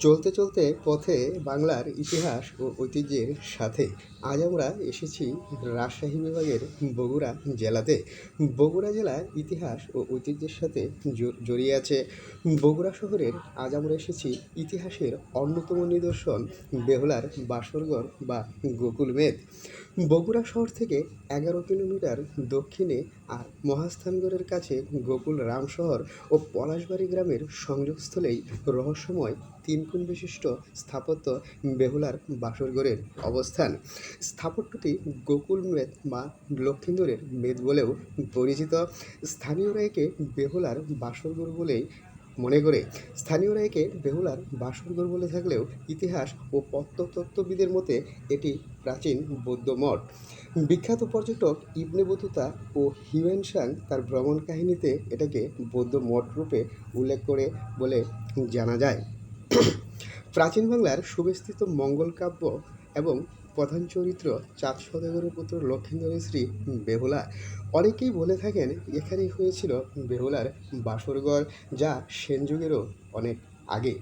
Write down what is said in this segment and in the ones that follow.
চলতে চলতে পথে বাংলার ইতিহাস ও ঐতিহ্যের সাথে আজ আমরা এসেছি রাজশাহী বিভাগের বগুড়া জেলাতে। বগুড়া জেলার ইতিহাস ও ঐতিহ্যের সাথে জড়িয়ে আছে। বগুড়া শহরের আজ আমরা এসেছি ইতিহাসের অন্যতম নিদর্শন বেহলার বাসরগড় বা গোকুল মেদ। বগুড়া শহর থেকে এগারো কিলোমিটার দক্ষিণে আর মহাস্থানগড়ের কাছে গোকুল রামশহর ও পলাশবাড়ি গ্রামের সংযোগস্থলেই রহস্যময় তিন কোণ বিশিষ্ট স্থাপত্য বেহুলার বাসরগড়ের অবস্থান। স্থাপত্যটি গোকুল মেদ বা লক্ষিন্দরের মেদ বলেও পরিচিত। স্থানীয়রা একে বেহুলার বাসরগড় বলেই মনে করে। স্থানীয়রা একে বেহুলার বাসরগড় বলে থাকলেও ইতিহাস ও প্রত্নতত্ত্ববিদের মতে এটি প্রাচীন বৌদ্ধ মঠ। বিখ্যাত পর্যটক ইবনে বতুতা ও হিউয়েন সাং তার ভ্রমণ কাহিনীতে এটাকে বৌদ্ধ মঠ রূপে উল্লেখ করে বলে জানা যায়। প্রাচীন বাংলার সুবিস্তৃত মঙ্গল কাব্য এবং প্রধান চরিত্র চাঁদ সদাগরের পুত্র লক্ষিন্দরের শ্রী বেহুলা। অনেকেই বলে থাকেন এখানেই হয়েছিল বেহুলার বাসরগড় যা সেন যুগেরও অনেক আগে।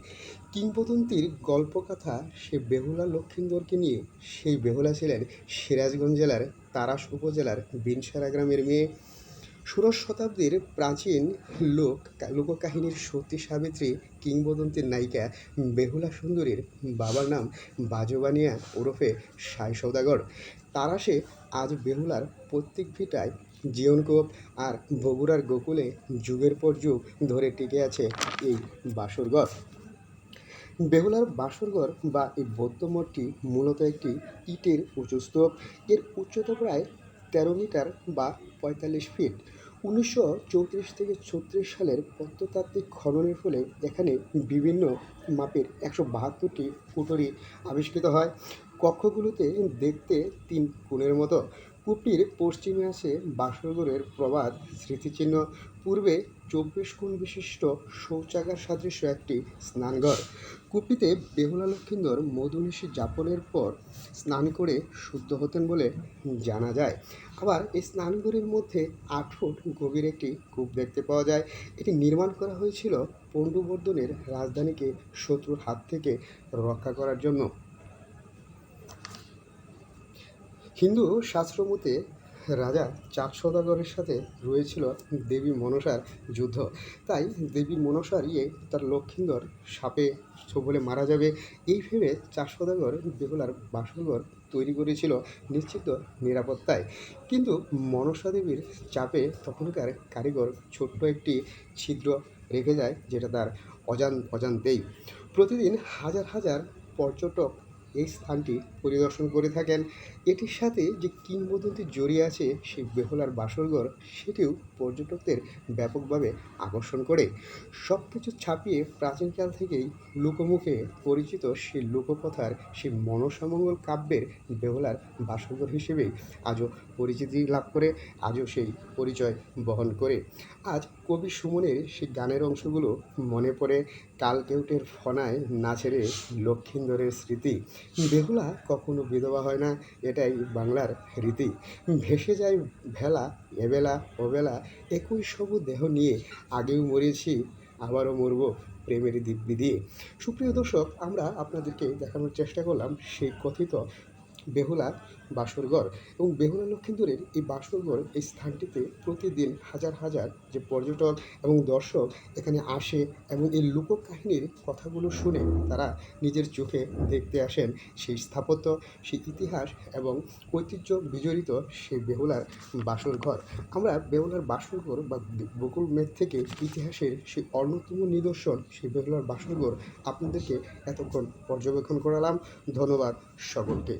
কিংবদন্তির গল্পকথা সে বেহুলা লক্ষ্মীন্দরকে নিয়ে। সেই বেহুলা ছিলেন সিরাজগঞ্জ জেলার তারাস উপজেলার বিনসারা গ্রামের মেয়ে। ষোড়শ শতাব্দীর প্রাচীন লোক লোককাহিনীর সতী সাবিত্রী কিংবদন্তির নায়িকা বেহুলা সুন্দরীর বাবার নাম বাজবানিয়া ওরফে সাই সৌদাগর তারাসে আজ বেহুলার প্রত্যেক ভিটায় জীবনকোপ আর বগুড়ার গোকুলে যুগের পর যুগ ধরে টিকে আছে এই বাসরগড় বেহুলার বাসরগড় বা এই বৌদ্ধ মঠটি মূলত একটি ইটের উঁচু স্তূপ। এর উচ্চতা প্রায় তেরো মিটার বা পঁয়তাল্লিশ ফিট। উনিশশো চৌত্রিশ থেকে ছত্রিশ সালের প্রত্নতাত্ত্বিক খননের ফলে এখানে বিভিন্ন মাপের একশো বাহাত্তরটি কুটরি আবিষ্কৃত হয়। কক্ষগুলোতে দেখতে তিন কোণের মতো। কূপটির পশ্চিমে আছে বাসরগড়ের প্রবাদ, স্মৃতিচিহ্ন, পূর্বে চব্বিশ কোণ বিশিষ্ট শৌচাগার সাদৃশ্য একটি স্নানঘর। কূপটিতে বেহুলা লক্ষিন্দর মধুনিশি যাপনের পর স্নান করে শুদ্ধ হতেন বলে জানা যায়। আবার এই স্নানঘরের মধ্যে আট ফুট গভীর একটি কূপ দেখতে পাওয়া যায়। এটি নির্মাণ করা হয়েছিল পণ্ডুবর্ধনের রাজধানীকে শত্রুর হাত থেকে রক্ষা করার জন্য। হিন্দু শাস্ত্র মতে রাজা চাঁদ সদাগরের সাথে রয়েছিল দেবী মনসার যুদ্ধ। তাই দেবী মনসার ইয়ে তার লক্ষিন্দর সাপে বলে মারা যাবে, এই ভেবে চাঁদ সদাগর বেহুলার বাসনঘর তৈরি করেছিল নিশ্চিত নিরাপত্তায়। কিন্তু মনসা দেবীর চাপে তখনকার কারিগর ছোট্ট একটি ছিদ্র রেখে যায়, যেটা তার অজান অজান অজান্তেই। প্রতিদিন হাজার হাজার পর্যটক এই স্থানটি পরিদর্শন করে থাকেন। এটির সাথে যে কিংবদন্তি জড়িয়ে আছে সেই বেহলার বাসরঘর সেটিও পর্যটকদের ব্যাপকভাবে আকর্ষণ করে। সব কিছু ছাপিয়ে প্রাচীনকাল থেকেই লোকমুখে পরিচিত সেই লোককথার সেই মনসামঙ্গল কাব্যের বেহলার বাসরঘর হিসেবেই আজও পরিচিতি লাভ করে, আজও সেই পরিচয় বহন করে। আজ কবি সুমনের সেই গানের অংশগুলো মনে পড়ে। কালকেউটের ফনায় না ছেড়ে লক্ষিন্দরের স্মৃতি। বেহুলা কখনো বিধবা হয় না, এটাই বাংলার রীতি। ভেসে যায় ভেলা, এবেলা, ওবেলা, একই সবু দেহ নিয়ে আগেও মরেছি, আবারও মরব প্রেমের দিব্যি দিয়ে। সুপ্রিয় দর্শক, আমরা আপনাদেরকে দেখানোর চেষ্টা করলাম সেই কথিত বেহুলা বাসরগড় এবং বেহুলা লক্ষিন্দরের এই বাসরগড় এই স্থানটিতে প্রতিদিন হাজার হাজার যে পর্যটক এবং দর্শক এখানে আসে এবং এই লোককাহিনীর কথাগুলো শুনে তারা নিজের চোখে দেখতে আসেন। সেই স্থাপত্য, সেই ইতিহাস এবং ঐতিহ্য বিজড়িত সেই বেহুলার বাসরঘর। আমরা বেহুলার বাসরঘর বা বকুল মেঘ থেকে ইতিহাসের সেই অন্যতম নিদর্শন সেই বেহুলার বাসরঘর আপনাদেরকে এতক্ষণ পর্যবেক্ষণ করালাম। ধন্যবাদ সকলকে।